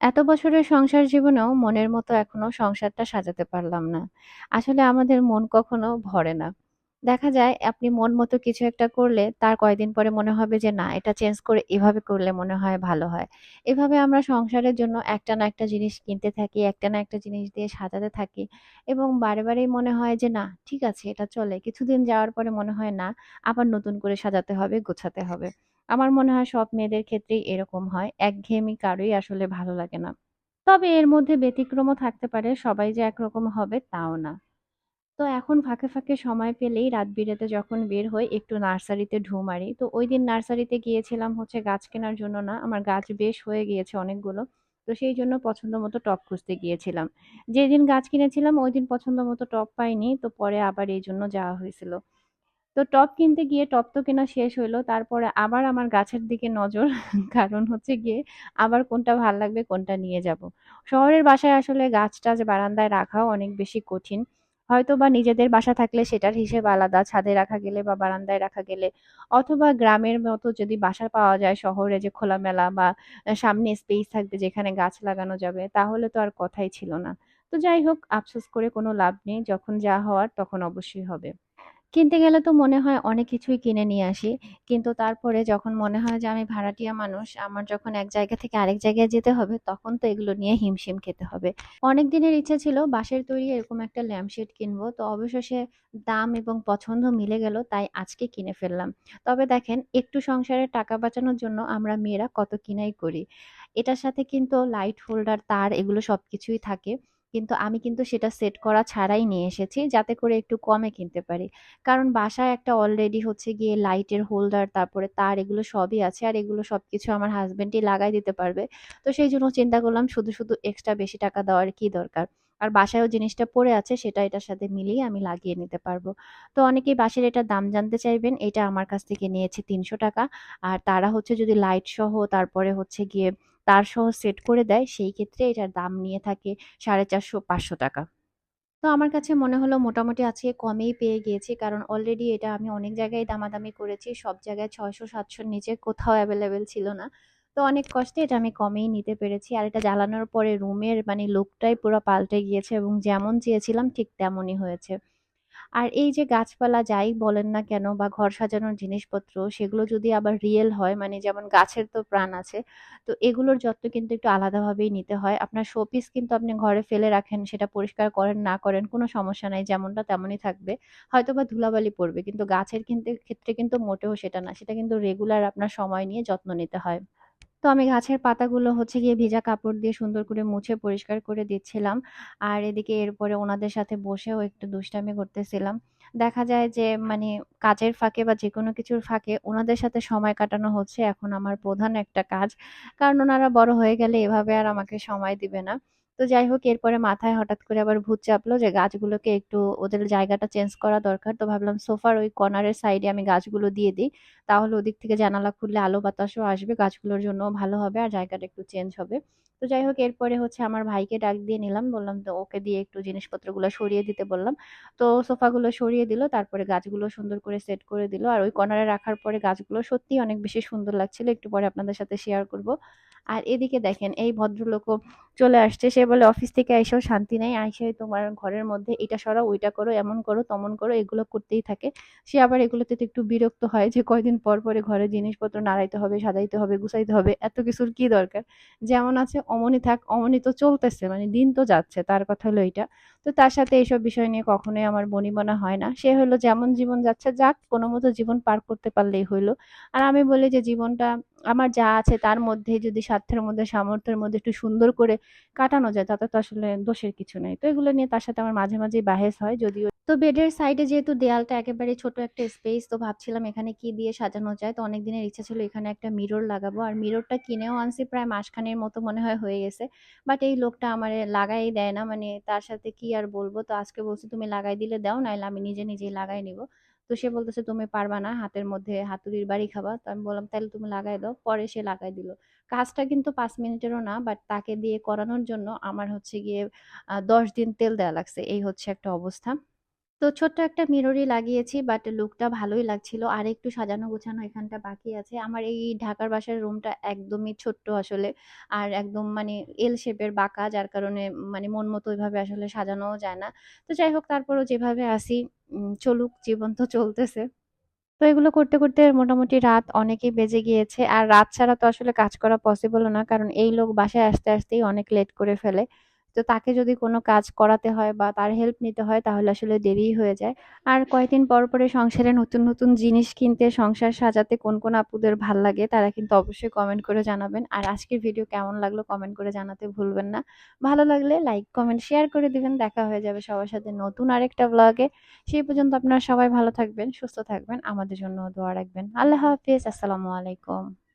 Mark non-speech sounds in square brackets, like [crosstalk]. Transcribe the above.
এত বছরের সংসার জীবনেও মনের মতো এখনও সংসারটা সাজাতে পারলাম না। আসলে আমাদের মন কখনো ভরে না। দেখা যায় আপনি মন মতো কিছু একটা করলে তার কয়েকদিন পরে মনে হবে যে না এটা চেঞ্জ করে এভাবে করলে মনে হয় ভালো হয়। এভাবে আমরা সংসারের জন্য একটা না একটা জিনিস কিনতে থাকি, একটা না একটা জিনিস দিয়ে সাজাতে থাকি এবং বারে, বারেই মনে হয় যে না ঠিক আছে এটা চলে। কিছুদিন যাওয়ার পরে মনে হয় না আবার নতুন করে সাজাতে হবে, গোছাতে হবে। আমার মনে হয় সব মেয়েদের ক্ষেত্রেই এরকম হয়। একঘেয়েমি কারোই আসলে ভালো লাগে না। তবে এর মধ্যে ব্যতিক্রমও থাকতে পারে। সবাই যে একরকম হবে তাও না। তো এখন ফাঁকে, ফাঁকে সময় পেলেই রাত বিরেতে যখন বের হই একটু নার্সারিতে ঢুঁ মারি। তো ওই দিন নার্সারিতে গিয়েছিলাম হচ্ছে গাছ কেনার জন্য না। আমার গাছ বেশ হয়ে গিয়েছে অনেকগুলো। তো সেইজন্য পছন্দ মতো টব খুঁজতে গিয়েছিলাম। যেদিন গাছ কিনেছিলাম ঐদিন পছন্দ মতো টব পাইনি। তো পরে আবার এই জন্য যাওয়া হয়েছিল। তো টব কিনতে গিয়ে টব তো কেনা শেষ হইল। তারপরে আবার আমার গাছের দিকে নজর। [laughs] কারণ হচ্ছে গিয়ে আবার কোনটা ভালো লাগবে কোনটা নিয়ে যাব। শহরের বাসায় আসলে গাছ-টাছ বারান্দায় রাখাও অনেক বেশি কঠিন। হয়তো বা নিজেদের বাসা থাকলে সেটার হিসেব আলাদা। ছাদে রাখা গেলে বা বারান্দায় রাখা গেলে অথবা গ্রামের মতো যদি বাসা পাওয়া যায় শহরে যে খোলামেলা বা সামনে স্পেস থাকবে যেখানে গাছ লাগানো যাবে, তাহলে তো আর কথাই ছিল না। তো যাই হোক, আফসোস করে কোনো লাভ নেই। যখন যা হওয়ার তখন অবশ্যই হবে। কিনতে গেলে তো মনে হয় অনেক কিছুই কিনে নিয়ে আসি। কিন্তু তারপরে যখন মনে হয় যে আমি ভাড়াটিয়া মানুষ, আমার যখন এক জায়গা থেকে আরেক জায়গায় যেতে হবে, তখন তো এগুলো নিয়ে হিমশিম খেতে হবে। অনেক দিনের ইচ্ছা ছিল বাঁশের তৈরি এরকম একটা ল্যাম্পশেড কিনবো। তো অবশেষে দাম এবং পছন্দ মিলে গেল, তাই আজকে কিনে ফেললাম। তবে দেখেন একটু সংসারের টাকা বাঁচানোর জন্য আমরা মেয়েরা কত কিনাই করি। এটার সাথে কিন্তু লাইট হোল্ডার, তার এগুলো সবকিছুই থাকে। কিন্তু আমি কিন্তু সেটা সেট করা ছাড়াই নিয়ে এসেছি, যাতে করে একটু কমে কিনতে পারি। কারণ বাসায় একটা অলরেডি হচ্ছে গিয়ে লাইটের হোল্ডার, তারপরে তার এগুলো সবই আছে। আর এগুলো সব কিছু আমার হাসব্যান্ডই লাগায় দিতে পারবে। তো সেই জন্য চিন্তা করলাম শুধু, শুধু এক্সট্রা বেশি টাকা দেওয়ার কি দরকার? আর বাসায়ও জিনিসটা পড়ে আছে সেটা এটার সাথে মিলিয়ে আমি লাগিয়ে নিতে পারব। তো অনেকেই বাঁশের এটার দাম জানতে চাইবেন। এটা আমার কাছ থেকে নিয়েছে ৳৩০০ আর তারা হচ্ছে যদি লাইট সহ তারপরে হচ্ছে গিয়ে তার সহ সেট করে দেয়, সেই ক্ষেত্রে এটার দাম নিয়ে থাকে ৳৪৫০-৫০০ তো আমার কাছে মনে হলো মোটামুটি আজকে কমেই পেয়ে গিয়েছি। কারণ অলরেডি এটা আমি অনেক জায়গায় দামাদামি করেছি। সব জায়গায় ৬০০-৭০০ নিচে কোথাও অ্যাভেলেবেল ছিল না। তো অনেক কষ্টে এটা আমি কমেই নিতে পেরেছি। আর এটা জ্বালানোর পরে রুমের মানে লুকটাই পুরো পাল্টে গিয়েছে এবং যেমন চেয়েছিলাম ঠিক তেমনই হয়েছে। আর এই যে গাছপালা যাই বলেন না কেন বা ঘর সাজানোর জিনিসপত্র, সেগুলো যদি আবার রিয়েল হয় মানে যেমন গাছের তো প্রাণ আছে। তো এগুলোর যত্ন কিন্তু একটু আলাদাভাবেই নিতে হয়। আপনার শোপিস কিন্তু আপনি ঘরে ফেলে রাখেন, সেটা পরিষ্কার করেন, না করেন, কোনো সমস্যা নাই। যেমনটা তেমনই থাকবে। হয়তো বা ধুলাবালি পড়বে। কিন্তু গাছের কিন্তু ক্ষেত্রে কিন্তু মোটেও সেটা না। সেটা কিন্তু রেগুলার আপনার সময় নিয়ে যত্ন নিতে হয়। তো আমি গাছের পাতাগুলো হচ্ছে গিয়ে ভিজা কাপড় দিয়ে সুন্দর করে মুছে পরিষ্কার করে দিচ্ছিলাম। আর এদিকে এরপরে ওনাদের সাথে বসেও একটু দুষ্টামি করতেছিলাম। দেখা যায় যে মানে কাজের ফাঁকে বা যে কোনো কিছুর ফাঁকে ওনাদের সাথে সময় কাটানো হচ্ছে এখন আমার প্রধান একটা কাজ। কারণ ওনারা বড় হয়ে গেলে এভাবে আর আমাকে সময় দিবে না। তো যাই হোক এরপরে মাথায় হঠাৎ করে আবার ভূত চাপলো যে গাছগুলোকে একটু ওদের জায়গাটা চেঞ্জ করা দরকার। তো ভাবলাম সোফার ওই কর্নারের সাইডে আমি গাছগুলো দিয়ে দিই। তাহলে ওদিক থেকে জানালা খুললে আলো বাতাসও আসবে, গাছগুলোর জন্য ভালো হবে আর জায়গাটা একটু চেঞ্জ হবে। তো যাই হোক এরপরে হচ্ছে আমার ভাইকে ডাক দিয়ে নিলাম। বললাম তো ওকে দিয়ে একটু জিনিসপত্রগুলো সরিয়ে দিতে বললাম। তো সোফাগুলো সরিয়ে দিল। তারপরে গাছগুলো সুন্দর করে সেট করে দিল। আর ওই কর্নারে রাখার পরে গাছগুলো সত্যিই অনেক বেশি সুন্দর লাগছিল। একটু পরে আপনাদের সাথে শেয়ার করব। আর এদিকে দেখেন এই ভদ্রলোকও চলে আসছে। সে বলে অফিস থেকে আইসাও শান্তি নাই। আইসাই তোমার ঘরের মধ্যে এটা সরাও, ওইটা করো, এমন করো, তমন করো এগুলো করতেই থাকে। সে আবার এগুলোতে তো একটু বিরক্ত হয় যে কয়দিন পর, পরে ঘরের জিনিসপত্র নাড়াইতে হবে, সাজাইতে হবে, গুছাইতে হবে। এত কিছুর কি দরকার? যেমন আছে অমনই থাক, অমনি তো চলতেছে। মানে দিন তো যাচ্ছে। তার কথা হলো এইটা। তো তার সাথে এইসব বিষয় নিয়ে কখনোই আমার বনিবনা হয় না। সে হলো যেমন জীবন যাচ্ছে যাক, কোনো মতো জীবন পার করতে পারলেই হইল আর আমি বলি যে জীবনটা আমার যা আছে তার মধ্যে যদি স্বার্থের মধ্যে সামর্থ্যের মধ্যে একটু সুন্দর করে কাটানো যায় তাতে তো আসলে দোষের কিছু নাই। তো এগুলো নিয়ে তার সাথে আমার মাঝে, মাঝেই বাহেস হয় যদিও তো বেডের সাইডে যেহেতু দেয়ালটা একেবারে ছোট একটা স্পেস তো ভাবছিলাম এখানে কি দিয়ে সাজানো যায়। তো অনেক দিনের ইচ্ছা ছিল এখানে একটা মিরর লাগাবো। আর মিররটা কিনেও আনছি প্রায় মাসখানের মতো মনে হয় হয়ে গেছে। বাট এই লোকটা আমার লাগাই দেয় না। মানে তার সাথে কি আর বলব? তো আজকে বলছি, "তুমি লাগাই দিলে দাও, নাইলে আমি নিজে, নিজেই লাগাই নিবো।" তো সে বলতেছে, "তুমি পারবা না। হাতের মধ্যে হাতুড়ির বাড়ি খাবা।" তো আমি বললাম, তাহলে তুমি লাগাই দাও।" পরে সে লাগাই দিল। কাজটা কিন্তু পাঁচ মিনিটেরও না। বাট তাকে দিয়ে করানোর জন্য আমার হচ্ছে গিয়ে দশ দিন তেল দেয়া লাগছে। এই হচ্ছে একটা অবস্থা। তো ছোট্ট একটা মিররই লাগিয়েছি বাট লুকটা ভালোই লাগছিল। আর একটু সাজানো গোছানো এখানটা বাকি আছে। আমার এই ঢাকার বাসার রুমটা একদমই ছোট্ট আসলে। আর একদম মানে এল শেপের বাঁকা যার কারণে মানে মন মতো ওইভাবে আসলে সাজানোও যায় না। তো যাই হোক তারপরও যেভাবে আসি চলুক জীবন তো চলতেছে। তো এগুলো করতে, করতে মোটামুটি রাত অনেকেই বেজে গিয়েছে। আর রাত ছাড়া তো আসলে কাজ করা পসিবলও না। কারণ এই লোক বাসায় আসতে, আসতেই অনেক লেট করে ফেলে। তো তাকে যদি কোনো কাজ করাতে হয় বা তার হেল্প নিতে হয় তাহলে আসলে দেরিই হয়ে যায়। আর কয়েকদিন পর, পরে সংসারে নতুন, নতুন জিনিস কিনতে, সংসার সাজাতে কোন, কোন আপুদের ভালো লাগে তারা কিন্তু অবশ্যই কমেন্ট করে জানাবেন। আর আজকের ভিডিও কেমন লাগল কমেন্ট করে জানাতে ভুলবেন না। ভালো লাগলে লাইক, কমেন্ট, শেয়ার করে দিবেন। দেখা হয়ে যাবে সবার সাথে নতুন আরেকটা ব্লগে সেই পর্যন্ত আপনারা সবাই ভালো থাকবেন, সুস্থ থাকবেন। আমাদের জন্য দোয়া রাখবেন। আল্লাহ হাফিজ আসসালামু আলাইকুম।